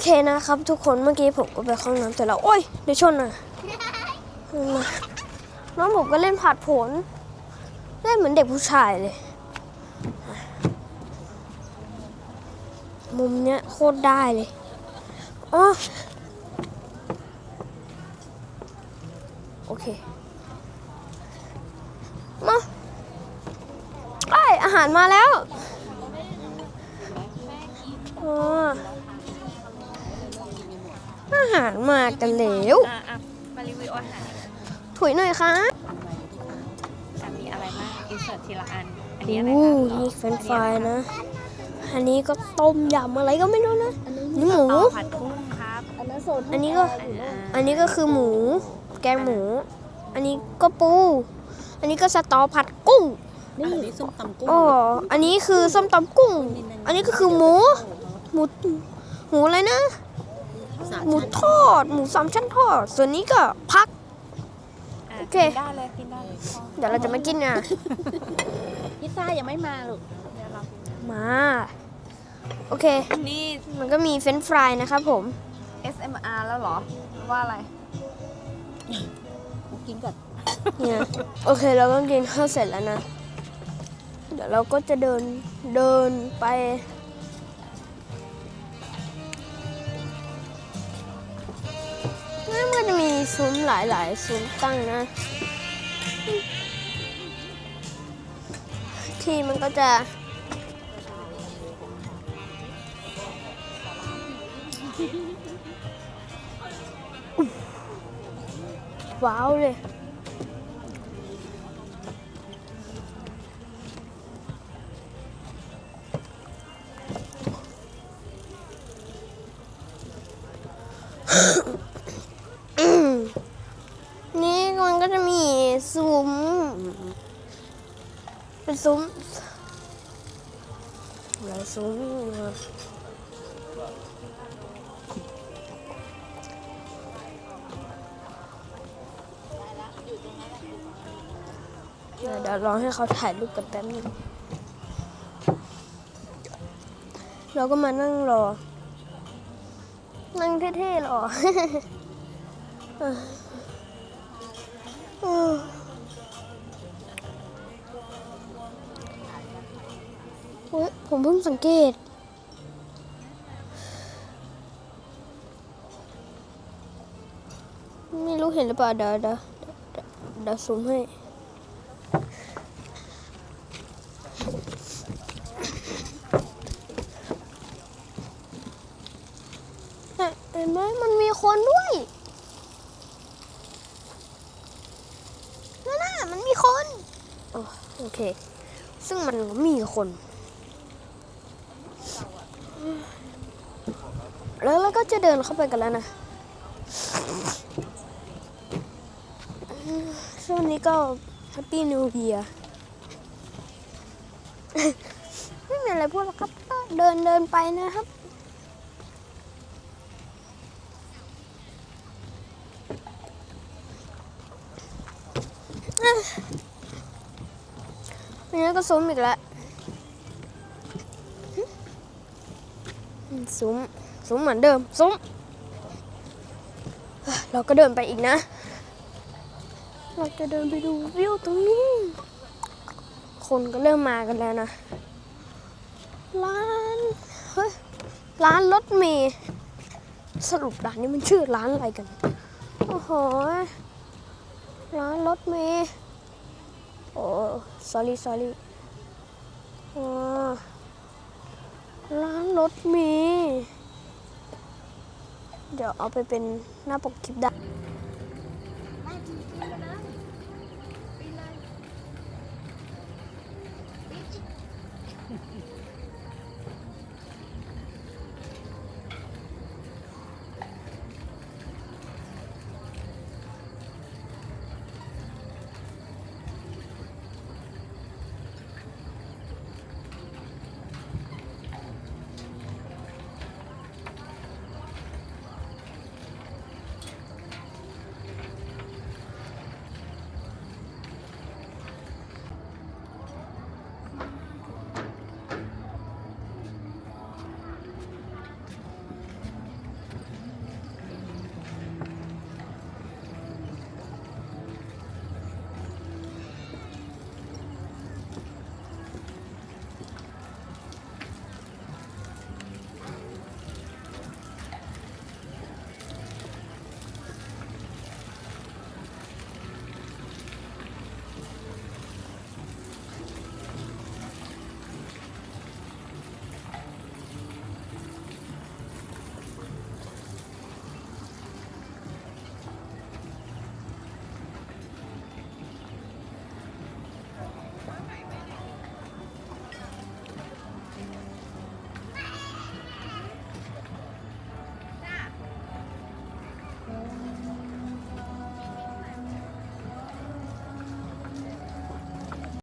เคนะครับทุกคนเมื่อกี้ผมก็ไปเข้าห้องน้ำเสร็จแล้วโอ้ยเดี๋ยวชนอะมาน้องผมก็เล่นผัดผลเล่นเหมือนเด็กผู้ชายเลย มุมเนี้ยโคตรได้เลยอ๋อโอเค มาไอยอาหารมาแล้ว อาหารมากันแล้วอะอะมารีวิวอาหารถุยหน่อยค่ะอะมีอะไรบ้างอินเสิร์ตทีละอัน อันนี้อะไรอู้คะนี่เฟรนช์ฟรายนะ อันนี้ก็ต้มยำอะไรก็ไม่รู้นะนี่หมู เตาผัดกุ้งครับอันนี้ก็อ่าอันนี้ก็คือหมู แกงหมู อันนี้ก็ปู อันนี้ก็สตอผัดกุ้ง นี่ส้มตำกุ้งอ๋อ อันนี้คือส้มตำกุ้ง อันนี้ก็คือหมู หมู หมูอะไรนะ สามหมูชั้นทอด หมูสามชั้นทอด ส่วนนี้ก็พักอะโอเค กินได้เลยกินได้เลยเดี๋ยวเราจะมากินนะพิซซ่ายังไม่มาลูกเดี๋ยวเรามา โอเค นี่ มันก็มีเฟรนช์ฟรายนะครับผม SMR แล้วเหรอหรือว่าอะไรกินก่อนเนี่ยโอเคเราก็กินข้าวเสร็จแล้วนะ เดี๋ยวเราก็จะเดินเดินไป นั่นมันจะมีซุ้มหลายๆ ซุ้มตั้งนะ ที่มันก็จะว้าวเลยมันก็จะมีซุ้ม เป็นซุ้มหลายซุ้มนะเดี๋ยวเดี๋ยวรอให้เขาถ่ายรูปกันแป๊บนึงเราก็มานั่งรอ นั่งเท่ๆหรอ ผมเพิ่งสังเกต ไม่รู้เห็นหรือเปล่าเดี๋ยวเดี๋ยวเดี๋ยวซูมให้เห็นไหมมันมีคนด้วยนั่นน่ะมันมีคน โอเค ซึ่งมันมีคน แล้วเราก็จะเดินเข้าไปกันแล้วนะช่วงนี้ก็ Happy New Year ไม่มีอะไรพูดหรอกครับก็เดินเดินไปนะครับอันนี้ก็ซุ้มอีกแล้วอืม ซุ้มซุ้มเหมือนเดิม ซุ้ม เราก็เดินไปอีกนะ เราจะเดินไปดูวิวตรงนี้ คนก็เริ่มมากันแล้วนะ ร้าน เฮ้ย ร้านรถเมย์สรุปร้านนี้มันชื่อร้านอะไรกัน โอ้โห ร้านรถเมย์โอ้ sorry sorry อ๋อ รถเมย์เดี๋ยวเอาไปเป็นหน้าปกคลิปได้